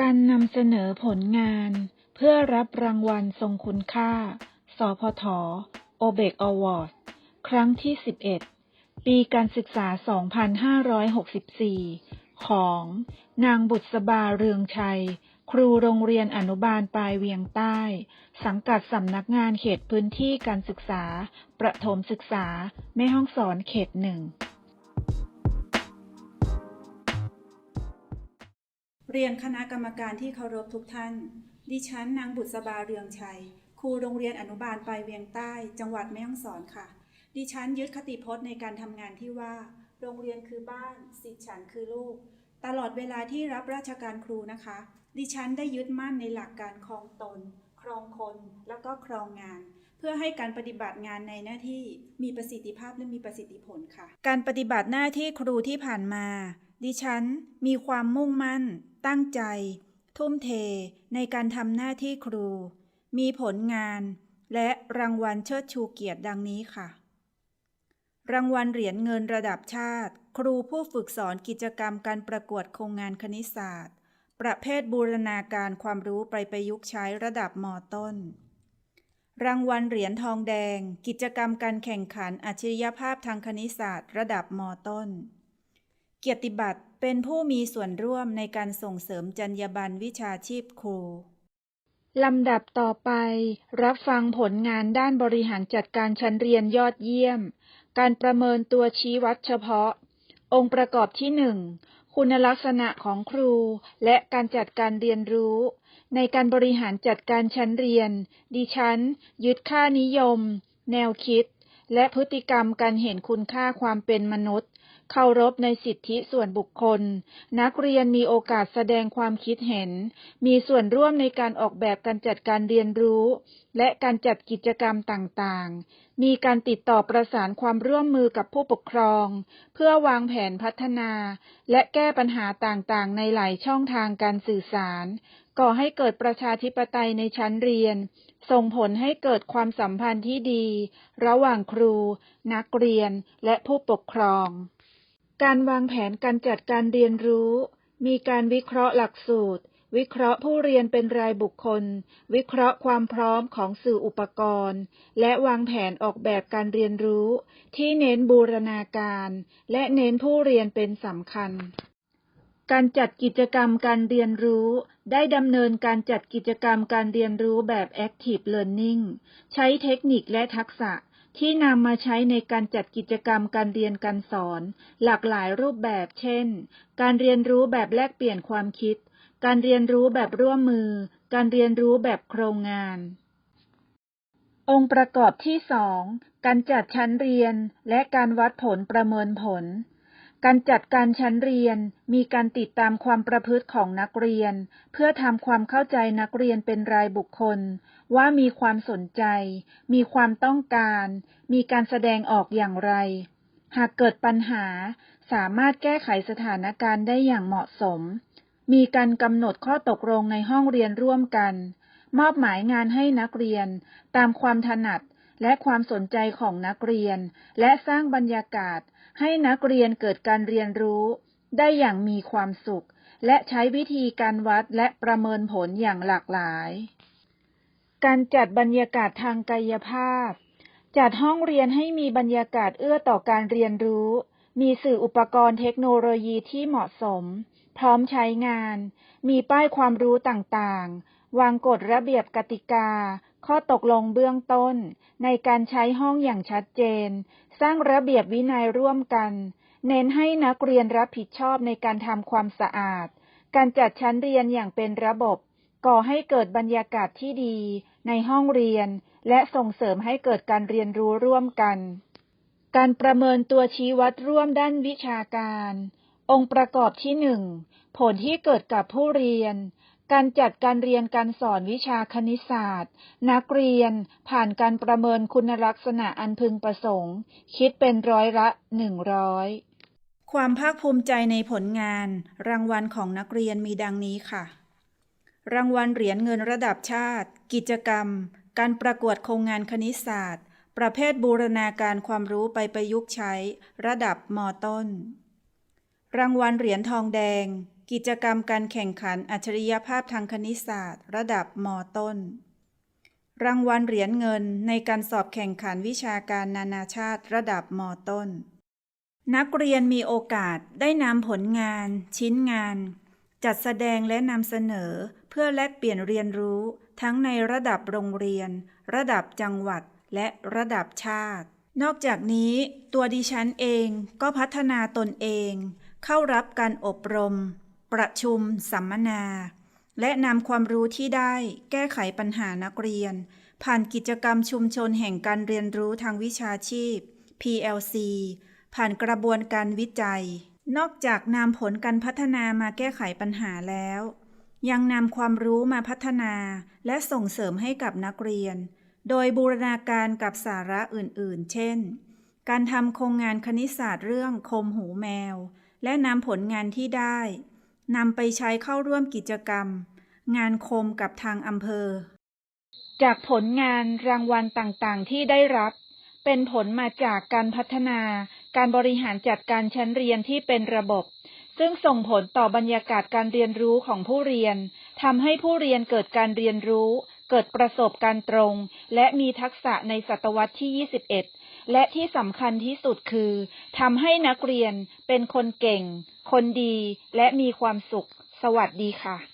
การนำเสนอผลงาน เพื่อรับรางวัลทรงคุณค่า สพทโอเบกอวอร์ดครั้งที่ 11 ปีการศึกษา 2564 ของ นางบุษบาเรืองชัย ครูโรงเรียนอนุบาลปลายเวียงใต้ สังกัดสำนักงานเขตพื้นที่การศึกษา ประถมศึกษา แม่ห้องสอนเขตหนึ่ง เรียนคณะกรรมการที่เคารพทุกท่าน ดิฉันนางบุษบาเรืองชัย ครูโรงเรียนอนุบาลปลายเวียงใต้ จังหวัดแม่ฮ่องสอนค่ะ ดิฉันยึดคติพจน์ในการทำงานที่ว่า โรงเรียนคือบ้าน สิทธิฉันคือลูก ตลอดเวลาที่รับราชการครูนะคะ ดิฉันได้ยึดมั่นในหลักการครองตน ครองคน แล้วก็ครองงาน เพื่อให้การปฏิบัติงานในหน้าที่มีประสิทธิภาพและมีประสิทธิผลค่ะ การปฏิบัติหน้าที่ครูที่ผ่านมาดิฉันมีความมุ่งมั่น ตั้งใจ ทุ่มเทในการทำหน้าที่ครู มีผลงานและรางวัลเชิดชูเกียรติดังนี้ค่ะ รางวัลเหรียญเงินระดับชาติ ครูผู้ฝึกสอนกิจกรรมการประกวดโครงงานคณิตศาสตร์ ประเภทบูรณาการความรู้ไปประยุกต์ใช้ระดับมต้น รางวัลเหรียญทองแดง กิจกรรมการแข่งขันอัจฉริยภาพทางคณิตศาสตร์ ระดับมต้น เกียรติบัตรเป็นผู้มีส่วนร่วมในการส่งเสริมจรรยาบรรณวิชาชีพครูลำดับต่อไป รับฟังผลงานด้านบริหารจัดการชั้นเรียนยอดเยี่ยม การประเมินตัวชี้วัดเฉพาะ องค์ประกอบที่หนึ่งคุณลักษณะของครู และการจัดการเรียนรู้ ในการบริหารจัดการชั้นเรียน ดิฉัน ยึดค่านิยม แนวคิด และพฤติกรรมการเห็นคุณค่าความเป็นมนุษย์ เคารพในสิทธิส่วนบุคคล นักเรียนมีโอกาสแสดงความคิดเห็น มีส่วนร่วมในการออกแบบการจัดการเรียนรู้ และการจัดกิจกรรมต่างๆ มีการติดต่อประสานความร่วมมือกับผู้ปกครอง เพื่อวางแผนพัฒนา และแก้ปัญหาต่างๆ ในหลายช่องทางการสื่อสาร ก่อให้เกิดประชาธิปไตยในชั้นเรียน ส่งผลให้เกิดความสัมพันธ์ที่ดี ระหว่างครู นักเรียนและผู้ปกครอง การวางแผนการจัดการเรียนรู้ มีการวิเคราะห์หลักสูตร วิเคราะห์ผู้เรียนเป็นรายบุคคล วิเคราะห์ความพร้อมของสื่ออุปกรณ์ และวางแผนออกแบบการเรียนรู้ ที่เน้นบูรณาการ และเน้นผู้เรียนเป็นสำคัญ การจัดกิจกรรมการเรียนรู้ ได้ดำเนินการจัดกิจกรรมการเรียนรู้แบบ Active Learning ใช้เทคนิคและทักษะ ที่นำมาใช้ในการจัดกิจกรรมการเรียนการสอน หลากหลายรูปแบบ เช่น การเรียนรู้แบบแลกเปลี่ยนความคิด การเรียนรู้แบบร่วมมือ การเรียนรู้แบบโครงงาน องค์ประกอบที่สองการจัดชั้นเรียน และการวัดผลประเมินผล การจัดการชั้นเรียน มีการติดตามความประพฤติของนักเรียน เพื่อทำความเข้าใจนักเรียนเป็นรายบุคคล ว่ามีความสนใจ มีความต้องการ มีการแสดงออกอย่างไร หากเกิดปัญหา สามารถแก้ไขสถานการณ์ได้อย่างเหมาะสม มีการกำหนดข้อตกลงในห้องเรียนร่วมกัน มอบหมายงานให้นักเรียน ตามความถนัดและความสนใจของนักเรียน และสร้างบรรยากาศ ให้นักเรียนเกิดการเรียนรู้ ได้อย่างมีความสุข และใช้วิธีการวัดและประเมินผลอย่างหลากหลาย การจัดบรรยากาศทางกายภาพ จัดห้องเรียนให้มีบรรยากาศเอื้อต่อการเรียนรู้ มีสื่ออุปกรณ์เทคโนโลยีที่เหมาะสม พร้อมใช้งาน มีป้ายความรู้ต่างๆ วางกฎระเบียบกติกา ข้อตกลงเบื้องต้น ในการใช้ห้องอย่างชัดเจน สร้างระเบียบวินัยร่วมกัน เน้นให้นักเรียนรับผิดชอบในการทำความสะอาด การจัดชั้นเรียนอย่างเป็นระบบ ก่อให้เกิดบรรยากาศที่ดี ในห้องเรียน และส่งเสริมให้เกิดการเรียนรู้ร่วมกัน การประเมินตัวชี้วัดร่วมด้านวิชาการ องค์ประกอบที่หนึ่งผลที่เกิดกับผู้เรียน การจัดการเรียนการสอนวิชาคณิตศาสตร์ นักเรียนผ่านการประเมินคุณลักษณะอันพึงประสงค์ คิดเป็นร้อยละหนึ่งร้อยความภาคภูมิใจในผลงาน รางวัลของนักเรียนมีดังนี้ค่ะ รางวัลเหรียญเงินระดับชาติ กิจกรรม การประกวดโครงงานคณิตศาสตร์ ประเภทบูรณาการความรู้ไปประยุกต์ใช้ ระดับมต้น รางวัลเหรียญทองแดง กิจกรรมการแข่งขันอัจฉริยภาพทางคณิตศาสตร์ ระดับมต้น รางวัลเหรียญเงินในการสอบแข่งขันวิชาการนานาชาติระดับมต้น นักเรียนมีโอกาสได้นำผลงาน ชิ้นงาน จัดแสดงและนำเสนอ เพื่อแลกเปลี่ยนเรียนรู้ ทั้งในระดับโรงเรียน ระดับจังหวัดและระดับชาติ นอกจากนี้ ตัวดิฉันเองก็พัฒนาตนเอง เข้ารับการอบรม ประชุม สัมมนา และนำความรู้ที่ได้แก้ไขปัญหานักเรียน ผ่านกิจกรรมชุมชนแห่งการเรียนรู้ทางวิชาชีพ PLC ผ่านกระบวนการวิจัย นอกจากนำผลการพัฒนามาแก้ไขปัญหาแล้ว ยังนำความรู้มาพัฒนาและส่งเสริมให้กับนักเรียน โดยบูรณาการกับสาระอื่นๆ เช่น การทำโครงงานคณิตศาสตร์เรื่องคมหูแมว และนำผลงานที่ได้ นำไปใช้เข้าร่วมกิจกรรม งานคมกับทางอำเภอ จากผลงานรางวัลต่างๆ ที่ได้รับ เป็นผลมาจากการพัฒนา การบริหารจัดการชั้นเรียนที่เป็นระบบ ซึ่งส่งผลต่อบรรยากาศการเรียนรู้ของผู้เรียนทำให้ผู้เรียนเกิดการเรียนรู้ เกิดประสบการณ์ตรง และมีทักษะในศตวรรษที่ 21 และที่สำคัญที่สุดคือทำให้นักเรียนเป็นคนเก่ง คนดีและมีความสุข สวัสดีค่ะ